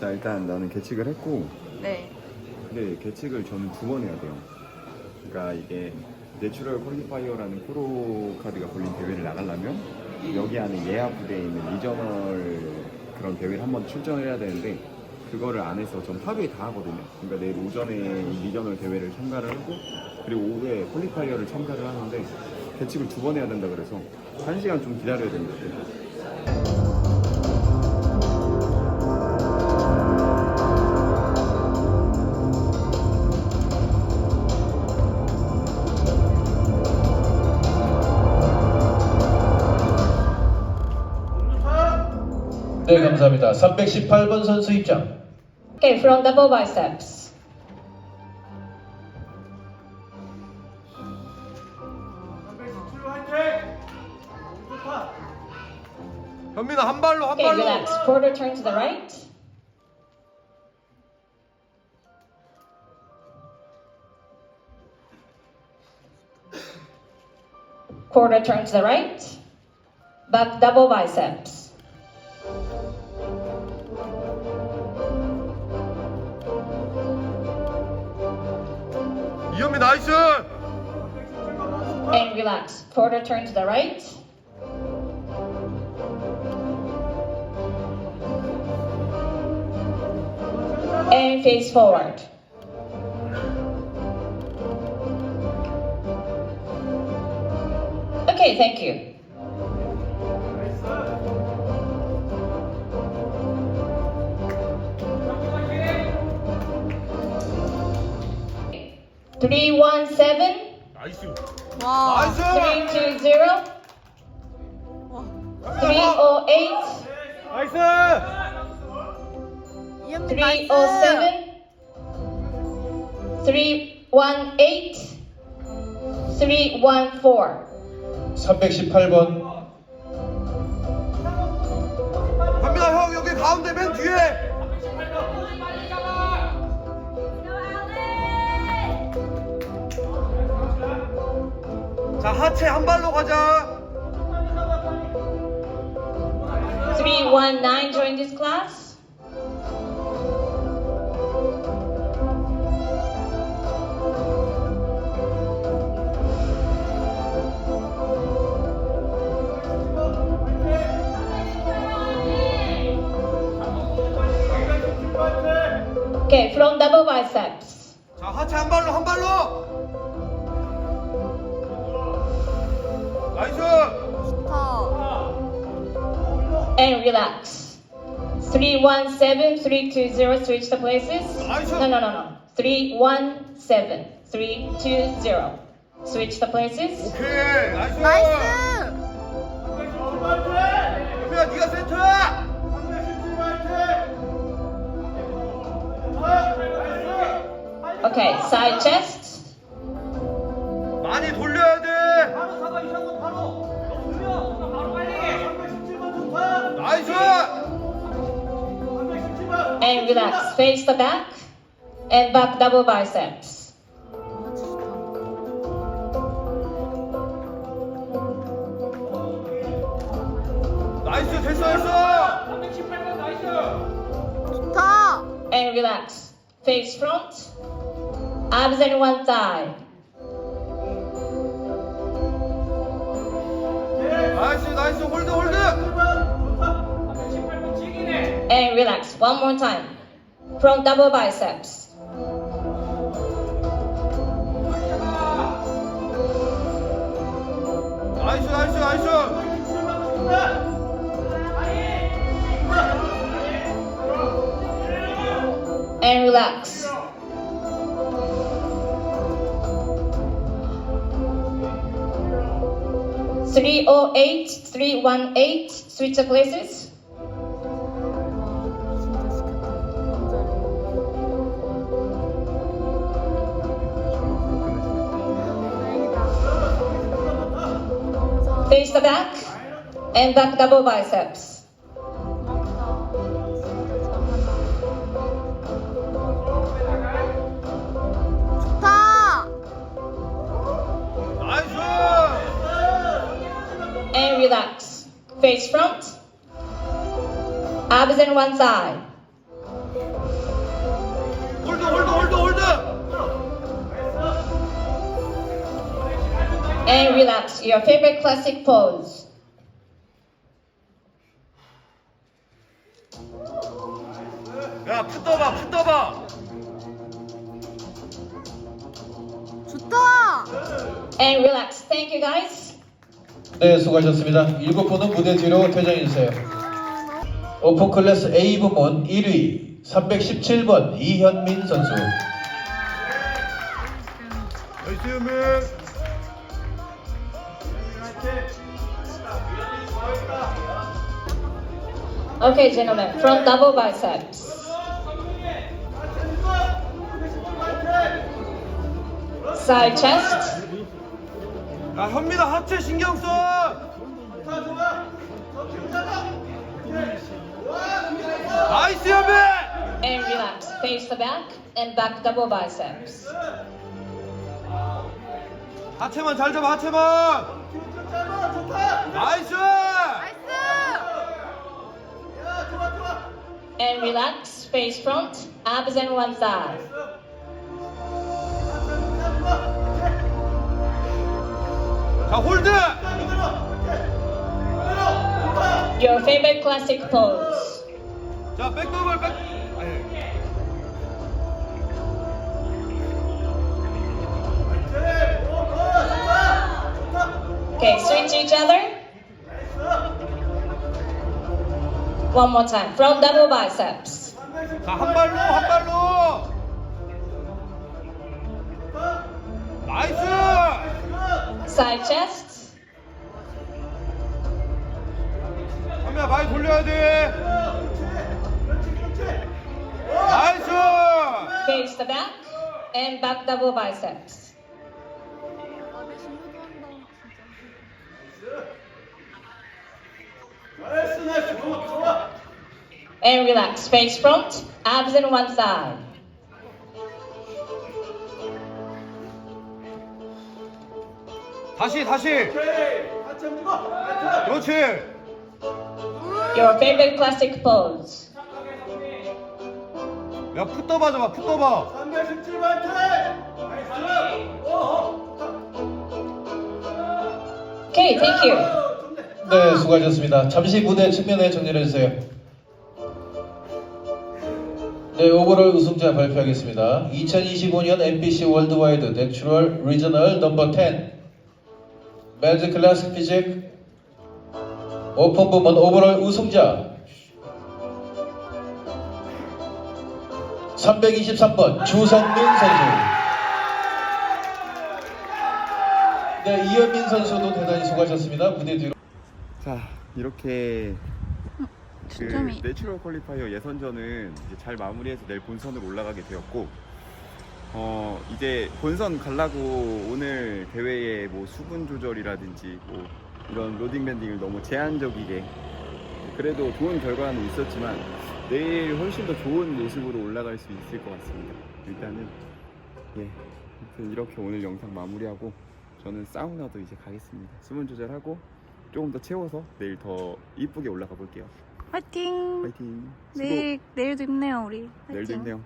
자 일단 나는 계측을 했고 네. 근데 계측을 저는 두 번 해야 돼요. 그러니까 이게 내추럴 퀄리파이어라는 프로 카드가 걸린 대회를 나가려면 여기 안에 예하 부대에 있는 리저널 그런 대회를 한번 출전을 해야 되는데 그거를 안 해서 전 하루에 다 하거든요. 그러니까 내일 오전에 이 리저널 대회를 참가를 하고 그리고 오후에 퀄리파이어를 참가를 하는데 계측을 두 번 해야 된다 그래서 한 시간 좀 기다려야 되는 것 같아요. 네, 감사합니다. 318번 선수 입장. Okay, from double biceps. 현민아 한 발로 한 Okay, 발로 relax. Quarter turn to the right. Quarter turn to the right. Back double biceps. 나이스 And relax. Quarter turn to the right. And face forward. Okay, thank you. 317 나이스. 와. 320 308 나이스. 이 형님 나이스. 307 318 314 318번. 갑니다 형 여기 가운데 맨 뒤에. 자 하체 한 발로 가자 three one nine join this class okay from double biceps 자 하체 한 발로 한 발로 나이스 좋다. and relax. Three one seven three two zero. Switch the places. Nice. No, no, no, no. Three one seven three two zero. Switch the places. 오케이 나이스 나이스. 현민아 네가 센터 Okay, side chest. 많이 돌려야 돼 나이스 And relax. Face the back. And back double biceps. 나이스 됐어 됐어 좋다. And relax. Face front. Abs and one thigh. 나이스 나이스 홀드 홀드 And relax. One more time. From double biceps. 나이스 나이스 나이스 And relax. Three oh eight, three one eight. Switch the places. Face the back and back double biceps. relax. Face front. Abs and one side. 홀드 홀드 홀드 홀드 And relax. Your favorite classic pose. 야푸 떠봐 푸 떠봐 좋다. And relax. Thank you guys. 네, 수고하셨습니다. 일곱 분은 무대 뒤로 퇴장해 주세요. 오픈 클래스 A 부문 1위 317번 이현민 선수. Okay, gentlemen. Front double biceps. Side chest. 야 현민아 하체 신경 써 나이스 현민 And relax. Face the back and back double biceps. 하체만 잘 잡아 하체만 나이스 나이스. And relax. Face front. Abs and one thigh. 홀드 Your favorite classic pose. 자 백더블 백 아니. Okay, switch each other. One more time. Front double biceps. 자한 발로 한 발로 나이스 Side chest. 현민아 많이 돌려야 돼 나이스 Face the back and back double biceps. 나내 친구도 한다. 진짜. And relax. Face front. Abs and one thigh. 다시 다시 그렇지 Your favorite classic pose. 야풋 떠봐 줘봐 풋 떠봐 Okay, thank you. 네, 수고하셨습니다. 잠시 무대 측면에 정리해 주세요. 네, 오버롤 우승자 발표하겠습니다. 2025년 MBC 월드와이드 내추럴 리저널 넘버 10 매즈 클래스 피직 오픈 부문 오버롤 우승자 323번 주성민 선수 네, 이현민 선수도 대단히 수고하셨습니다. 무대 뒤로 자 이렇게 그 진점이. 내추럴 퀄리파이어 예선전은 이제 잘 마무리해서 내일 본선으로 올라가게 되었고 어 이제 본선 가려고 오늘 대회에 뭐 수분 조절이라든지 뭐 이런 로딩 밴딩을 너무 제한적이게 그래도 좋은 결과는 있었지만 내일 훨씬 더 좋은 모습으로 올라갈 수 있을 것 같습니다. 일단은 예 아무튼 이렇게 오늘 영상 마무리하고 저는 사우나도 이제 가겠습니다. 수분 조절하고 조금 더 채워서 내일 더 이쁘게 올라가 볼게요. 화이팅. 파이팅. 수고. 내일 내일도 힘내요 우리. 내일도 화이팅. 힘내요.